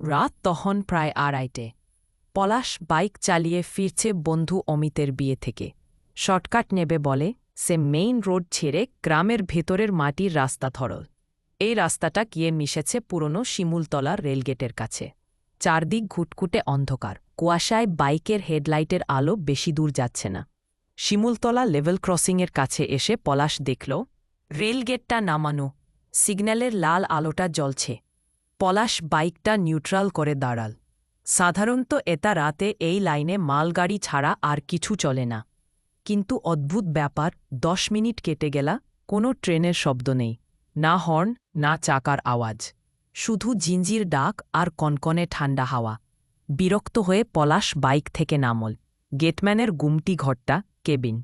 রাত তখন প্রায় আড়াইটে। পলাশ বাইক চালিয়ে ফিরছে বন্ধু অমিতের বিয়ে থেকে। শর্টকাট নেবে বলে, সে মেইন রোড ছেড়ে গ্রামের ভেতরের মাটির রাস্তা ধরল। এই রাস্তাটা গিয়ে মিশেছে পুরনো শিমুলতলা রেলগেটের কাছে। চারদিক ঘুটকুটে অন্ধকার। কুয়াশায় বাইকের হেডলাইটের আলো বেশি দূর যাচ্ছে না। শিমুলতলা লেভেল ক্রসিংয়ের কাছে এসে পলাশ দেখল, রেলগেটটা নামানো। সিগন্যালের লাল আলোটা জ্বলছে। পলাশ বাইকটা নিউট্রাল করে দাঁড়াল। সাধারণত এটা রাতে এই লাইনে মালগাড়ি ছাড়া আর কিছু চলে না। কিন্তু অদ্ভুত ব্যাপার, দশ মিনিট কেটে গেলা, কোনো ট্রেনের শব্দ নেই, না হর্ন, না চাকার আওয়াজ। শুধু জিঞ্জির ডাক আর কনকনে ঠান্ডা হাওয়া। বিরক্ত হয়ে পলাশ বাইক থেকে নামল, গেটম্যানের গুমটি ঘরটা, কেবিন।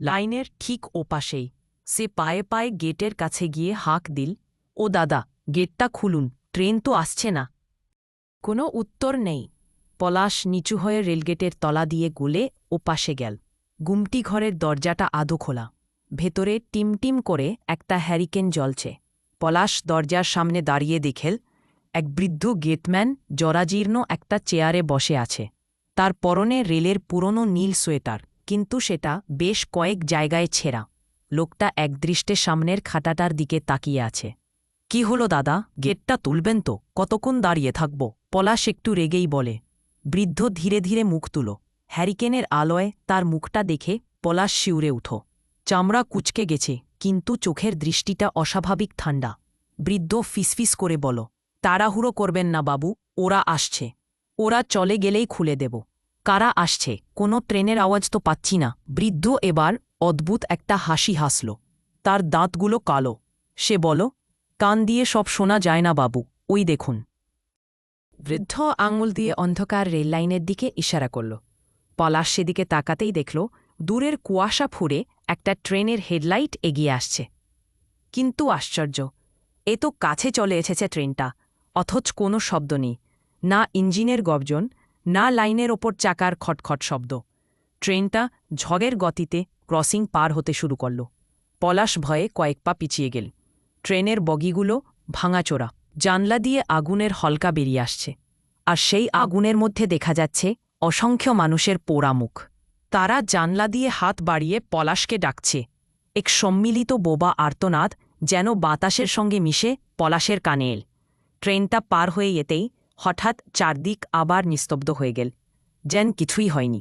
লাইনের ঠিক ওপাশেই, সে পায়ে পায়ে গেটের কাছে গিয়ে হাঁক দিল, ও দাদা গেটটা খুলুন, ট্রেন তো আসছে না। কোনো উত্তর নেই। পলাশ নিচু হয়ে রেলগেটের তলা দিয়ে গুলে ও পাশে গেল। গুমটি ঘরের দরজাটা আদো খোলা। ভেতরে টিমটিম করে একটা হ্যারিকেন জ্বলছে। পলাশ দরজার সামনে দাঁড়িয়ে দেখেল, এক বৃদ্ধ গেটম্যান জরাজীর্ণ একটা চেয়ারে বসে আছে। তার পরনে রেলের পুরনো নীল সোয়েটার, কিন্তু সেটা বেশ কয়েক জায়গায় ছেঁড়া। লোকটা একদৃষ্টে সামনের খাটাটার দিকে তাকিয়ে আছে। কি হলো দাদা? গেটটা তুলবেন তো। কতক্ষণ দাঁড়িয়ে থাকব? পলাশ একটু রেগেই বলে। বৃদ্ধ ধীরে ধীরে মুখ তুলো। হ্যারিকেনের আলোয় তার মুখটা দেখে পলাশ শিউরে উঠো। চামড়া কুচকে গেছে, কিন্তু চোখের দৃষ্টিটা অস্বাভাবিক ঠান্ডা। বৃদ্ধ ফিসফিস করে বলো, তাড়াহুড়ো করবেন না বাবু, ওরা আসছে। ওরা চলে গেলেই খুলে দেব। কারা আসছে? কোনো ট্রেনের আওয়াজ তো পাচ্ছি না। বৃদ্ধ এবার অদ্ভুত একটা হাসি হাসল। তার দাঁতগুলো কালো। সে বল কান দিয়ে সব শোনা যায় না বাবু, ওই দেখুন। বৃদ্ধ আঙুল দিয়ে অন্ধকার রেললাইনের দিকে ইশারা করল। পলাশ সেদিকে তাকাতেই দেখল, দূরের কুয়াশা ফুঁড়ে একটা ট্রেনের হেডলাইট এগিয়ে আসছে। কিন্তু আশ্চর্য, এ তো কাছে চলে এসেছে ট্রেনটা, অথচ কোনো শব্দ নেই, না ইঞ্জিনের গর্জন, না লাইনের ওপর চাকার খটখট শব্দ। ট্রেনটা ঝগের গতিতে ক্রসিং পার হতে শুরু করল। পলাশ ভয়ে কয়েক পা পিছিয়ে গেল। ট্রেনের বগিগুলো ভাঙাচোরা। জানলা দিয়ে আগুনের হলকা বেরিয়ে আসছে। আর সেই আগুনের মধ্যে দেখা যাচ্ছে অসংখ্য মানুষের পোড়া মুখ তারা জানলা দিয়ে হাত বাড়িয়ে পলাশকে ডাকছে। এক সম্মিলিত বোবা আর্তনাদ যেন বাতাসের সঙ্গে মিশে পলাশের কানে এল। ট্রেনটা পার হয়ে যেতেই হঠাৎ চারদিক আবার নিস্তব্ধ হয়ে গেল। যেন কিছুই হয়নি।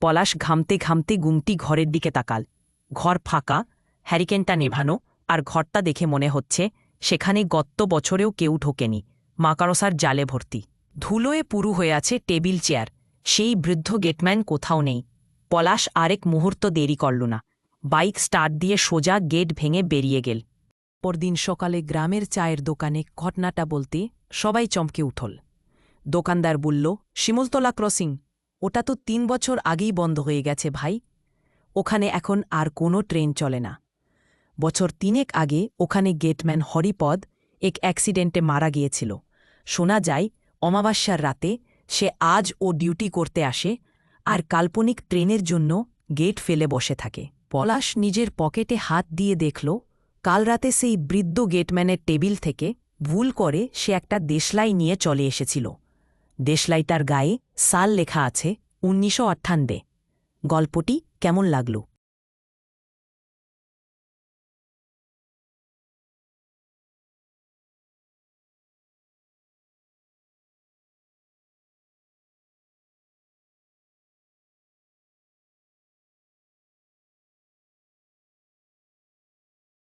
পলাশ ঘামতে ঘামতে গুমটি ঘরের দিকে তাকাল। ঘর ফাঁকা, হ্যারিকেনটা নেভানো আর ঘরটা দেখে মনে হচ্ছে সেখানে গত বছরেও কেউ ঢোকেনি। মাকারসার জালে ভর্তি। ধুলোয় পুরু হয়ে আছে টেবিল চেয়ার। সেই বৃদ্ধ গেটম্যান কোথাও নেই। পলাশ আরেক মুহূর্ত দেরি করল না। বাইক স্টার্ট দিয়ে সোজা গেট ভেঙে বেরিয়ে গেল। পরদিন সকালে গ্রামের চায়ের দোকানে ঘটনাটা বলতে সবাই চমকে উঠল। দোকানদার বলল, শিমুলতলা ক্রসিং। ওটা তো তিন বছর আগেই বন্ধ হয়ে গেছে ভাই। ওখানে এখন আর কোনো ট্রেন চলে না। বছর তিনেক আগে ওখানে গেটম্যান হরিপদ এক অ্যাক্সিডেন্টে মারা গিয়েছিল। শোনা যায়, অমাবস্যার রাতে সে আজ ও ডিউটি করতে আসে আর কাল্পনিক ট্রেনের জন্য গেট ফেলে বসে থাকে। পলাশ নিজের পকেটে হাত দিয়ে দেখল, কাল রাতে সেই বৃদ্ধ গেটম্যানের টেবিল থেকে ভুল করে সে একটা দেশলাই নিয়ে চলে এসেছিল। দেশলাইটার গায়ে সাল লেখা আছে উনিশশো গল্পটি কেমন লাগল?